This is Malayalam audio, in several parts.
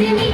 Give me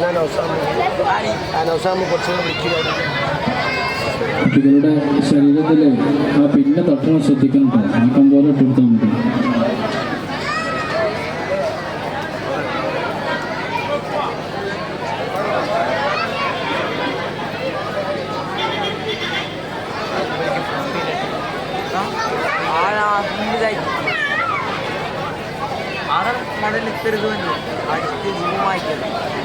ഞാൻ അവസാനം ഞാൻ അവസാനം കുറച്ചുകൂടെ വിളിക്കുകയായിരുന്നു കുട്ടികളുടെ ശരീരത്തിൽ ആ പിന്നെ തട്ടണം ശ്രദ്ധിക്കണം ആക്കം പോലെ ഇട്ടെടുത്താൽ മതി. ആറ് മടൽ ഇത്തരുത് അടിച്ച് ജീവമായിക്കരുത്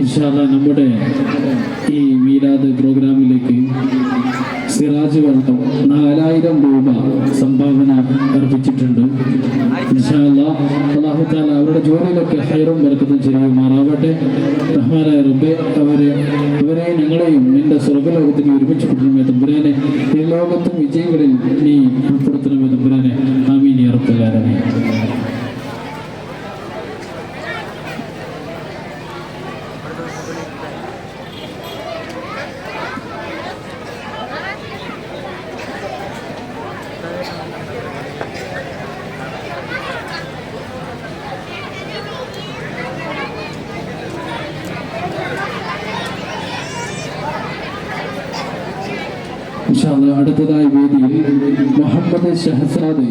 ഇൻഷാല്ല നമ്മുടെ ഈ മീരാത് പ്രോഗ്രാമിലേക്ക് സിറാജ് വട്ടം നാലായിരം രൂപ സംഭാവന അർപ്പിച്ചിട്ടുണ്ട്. ഇൻഷാല്ല അള്ളാഹു താല അവരുടെ ജോലിയിലൊക്കെ ഹൈറും ബർക്കത്തും ചെയ്യുമാറാവട്ടെ റഹ്മാനായ റബ്ബെ അവരെ ഇവരെ ഞങ്ങളെയും നിന്റെ സ്വർഗലോകത്തിന് ഒരുമിച്ച് കിട്ടണമേ തമ്പുരാനെ. ഈ ലോകത്തും വിജയങ്ങളിൽ നീ ഉൾപ്പെടുത്തണമേ തമ്പുരാനെ. ആമീൻ ഇറപ്പുകാരനെ അടുത്തതായി വേദിയിൽ മുഹമ്മദ് ഷഹസാദ്